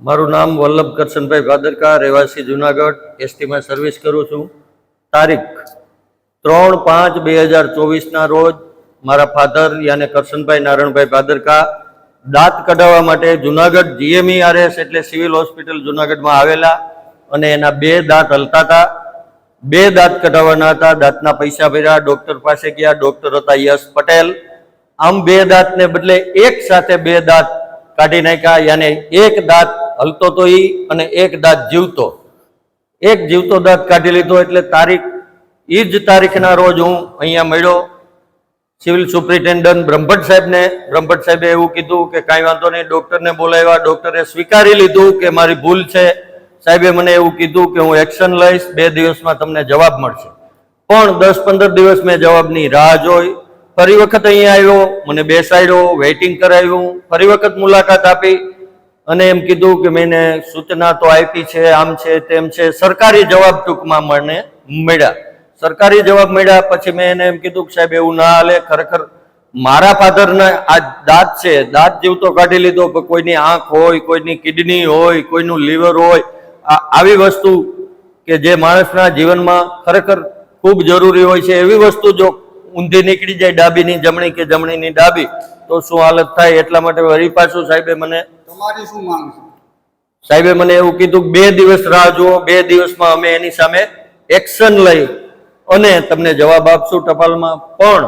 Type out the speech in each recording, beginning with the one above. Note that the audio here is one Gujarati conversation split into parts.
મારું નામ વલ્લભ કરશનભાઈ ભાદરકા, રહેવાસી જુનાગઢ એસટીમાં સર્વિસ કરું છું. તારીખ ત્રણ પાંચ બે હજાર ચોવીસના રોજ મારા ફાધર યાને કરશનભાઈ નારાયણભાઈ ભાદરકા દાંત કઢાવવા માટે જુનાગઢ જીએમઈઆરએસ એટલે સિવિલ હોસ્પિટલ જુનાગઢમાં આવેલા અને એના બે દાંત હલતા હતા. બે દાંત કઢાવવાના હતા, દાંતના પૈસા ભર્યા ડૉક્ટર પાસે ગયા ડૉક્ટર હતા યશ પટેલ. આમ બે દાંતને બદલે એક સાથે બે દાંત કાઢી નાખ્યા, યાને એક દાંત હલતો તો ઈ અને એક દાંત જીવતો. એક જીવતો દાંત કાઢી લીધો એટલે તારીખ એ જ તારીખના રોજ હું અહીંયા મળ્યો. સિવિલ સુપ્રિન્ટેન્ડન્ટ બ્રહ્મભટ્ટ સાહેબને, બ્રહ્મભટ્ટ સાહેબે એવું કીધું કે કાંઈ વાંધો નહીં, ડૉક્ટરને બોલાવ્યા. ડૉક્ટરે સ્વીકારી લીધું કે મારી ભૂલ છે. સાહેબે મને એવું કીધું કે હું એક્શન લઈશ, બે દિવસમાં તમને જવાબ મળશે. પણ દસ પંદર દિવસ મેં જવાબની રાહ જોઈ. ફરી વખત અહીંયા આવ્યો, મને બેસાડ્યો, વેઇટિંગ કરાવ્યું. ફરી વખત મુલાકાત આપી. અને એમ કીધું કે મેં સૂચના તો આપી છે, આમ છે, તેમ છે, સરકારી જવાબ ટૂંકમાં મને મળ્યા. સરકારી જવાબ મળ્યા પછી મેં એને એમ કીધું કે સાહેબ એવું ના હાલે, ખરેખર મારા ફાધરને આ દાંત છે, દાંત જીવતો કાઢી લીધો, પણ કોઈની આંખ હોય, કોઈની કિડની હોય, કોઈનું લીવર હોય આવી વસ્તુ કે જે માણસના જીવનમાં ખરેખર ખૂબ જરૂરી હોય છે. એવી વસ્તુ જો ઊંધી નીકળી જાય ડાબીની જમણી કે જમણીની ડાબી, તો શું હાલત થાય એટલા માટે વળી પાછું સાહેબે મને તમારી શું માંગ છે? સાહેબે મને એવું કીધું બે દિવસ રાહ જુઓ, બે દિવસમાં અમે એની સામે એક્શન લઈ અને તમને જવાબ આપશું ટપાલમાં. પણ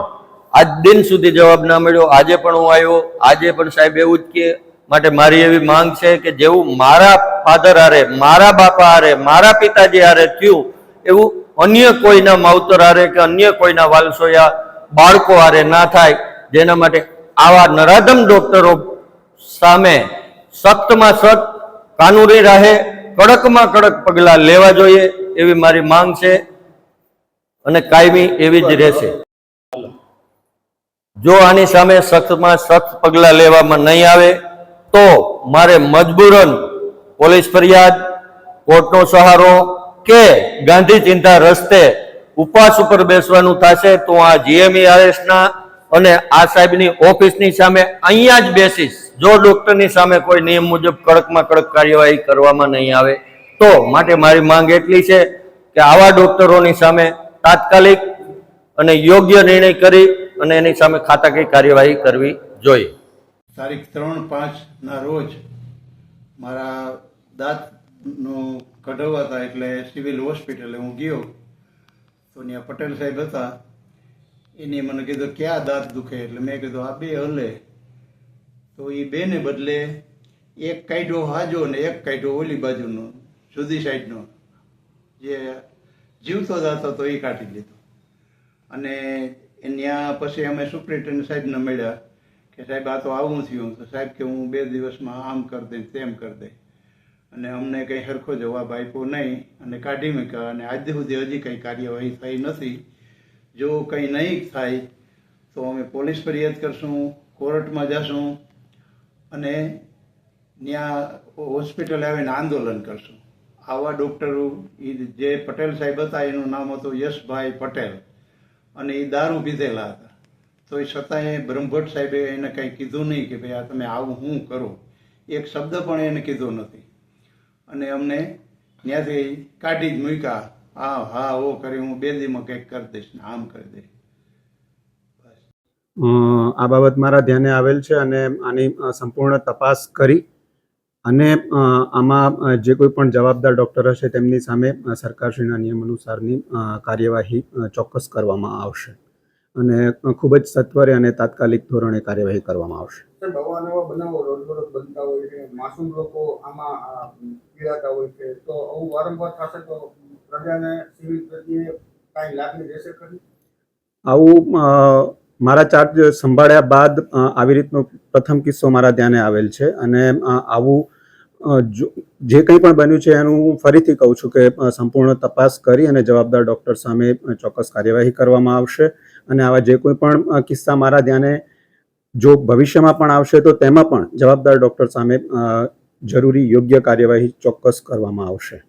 આજ દિન સુધી જવાબ ના મળ્યો. આજે પણ હું આવ્યો. આજે પણ સાહેબ એવું જ કે માટે મારી એવી માંગ છે કે જેવું મારા ફાધર હારે, મારા બાપા હારે, મારા પિતાજી હારે થયું, એવું અન્ય કોઈના માવતર હારે કે અન્ય કોઈના વાલસોયા બાળકો હારે ના થાય, જેના માટે આવા નરાધમ ડોક્ટરો સામે સખ્તમાં સખ્ત કાનૂની રાહે, કડકમાં કડક પગલાં લેવા જોઈએ એવી મારી માંગ છે અને કાયમી એવી જ રહેશે. જો આની સામે સખ્તમાં સખ્ત પગલાં લેવામાં નહીં આવે, તો મારે મજબૂરન પોલીસ ફરિયાદ, કોર્ટનો સહારો કે ગાંધી ચિંતા રસ્તે ઉપવાસ ઉપર બેસવાનું થશે, તો આ જીએમઈ આરએસના અને આ સાહેબની ઓફિસની સામે અહીંયા જ બેસીશ. જો ડોક્ટરની સામે કોઈ નિયમ મુજબ કડકમાં કડક કાર્યવાહી કરવામાં નહીં આવે, તો માટે મારી માંગ એટલી છે કે આવા ડોક્ટરોની સામે તાત્કાલિક અને યોગ્ય નિર્ણય કરી અને એની સામે ખાતાકીય કાર્યવાહી કરવી જોઈએ. તારીખ ત્રણ પાંચના રોજ મારા દાંતનું કઢાવવા હતા એટલે સિવિલ હોસ્પિટલે હું ગયો. તો ત્યાં પટેલ સાહેબ હતા. એને મને કીધું, ક્યાં દાંત દુખે? એટલે મેં કીધું, આ બે હલે. તો એ બેને બદલે એક કાઢ્યો હાજો ને એક કાઢ્યો ઓલી બાજુનો, જુદી સાઈડનો. જે જીવતો જતો હતો એ કાઢી લીધો. અને ત્યાં પછી અમે સુપ્રિન્ટેન્ડન્ટ સાહેબને મળ્યા કે સાહેબ, આ તો આવું થયું. તો સાહેબ કે, હું બે દિવસમાં આમ કરી દઈશ, તેમ કરી દઈશ. અને અમને કંઈ સરખો જવાબ આપ્યો નહીં અને કાઢી મૂક્યા અને આજ સુધી હજી કંઈ કાર્યવાહી થઈ નથી. જો કંઈ નહીં થાય તો અમે પોલીસ ફરિયાદ કરશું, કોર્ટમાં જશું અને ત્યાં હોસ્પિટલે આવીને આંદોલન કરશું. આવા ડૉક્ટરો એ જે પટેલ સાહેબ હતા, એનું નામ હતું યશભાઈ પટેલ. અને એ દારૂ પીધેલા હતા. તો એ છતાંય બ્રહ્મભટ્ટ સાહેબે એને કંઈ કીધું નહીં કે ભાઈ આ તમે આવું હું કરો. એક શબ્દ પણ એને કીધો નથી. અને અમને ત્યાંથી કાઢી જ મૂક્યા. હા હા ઓ કરી, હું બે દીમાં કંઈક કરી દઈશ ને આમ કરી દઈશ. આ બાબત મારા ધ્યાને આવેલ છે અને આની સંપૂર્ણ તપાસ કરી અને આમાં જે કોઈ પણ જવાબદાર ડૉક્ટર હશે તેમની સામે સરકારશ્રીના નિયમ અનુસારની કાર્યવાહી ચોક્કસ કરવામાં આવશે અને ખૂબ જ સત્વરે અને તાત્કાલિક ધોરણે કાર્યવાહી કરવામાં આવશે. આવા મારા ચાર્જ સંભાળ્યા બાદ આવી રીતનો પ્રથમ કિસ્સો મારા ધ્યાને આવેલ છે અને આવું જે કંઈ પણ બન્યું છે એનું હું ફરીથી કહું છું કે સંપૂર્ણ તપાસ કરી અને જવાબદાર ડૉક્ટર સામે ચોક્કસ કાર્યવાહી કરવામાં આવશે અને આવા જે કોઈ પણ કિસ્સા મારા ધ્યાને જો ભવિષ્યમાં પણ આવશે તો તેમાં પણ જવાબદાર ડૉક્ટર સામે જરૂરી યોગ્ય કાર્યવાહી ચોક્કસ કરવામાં આવશે.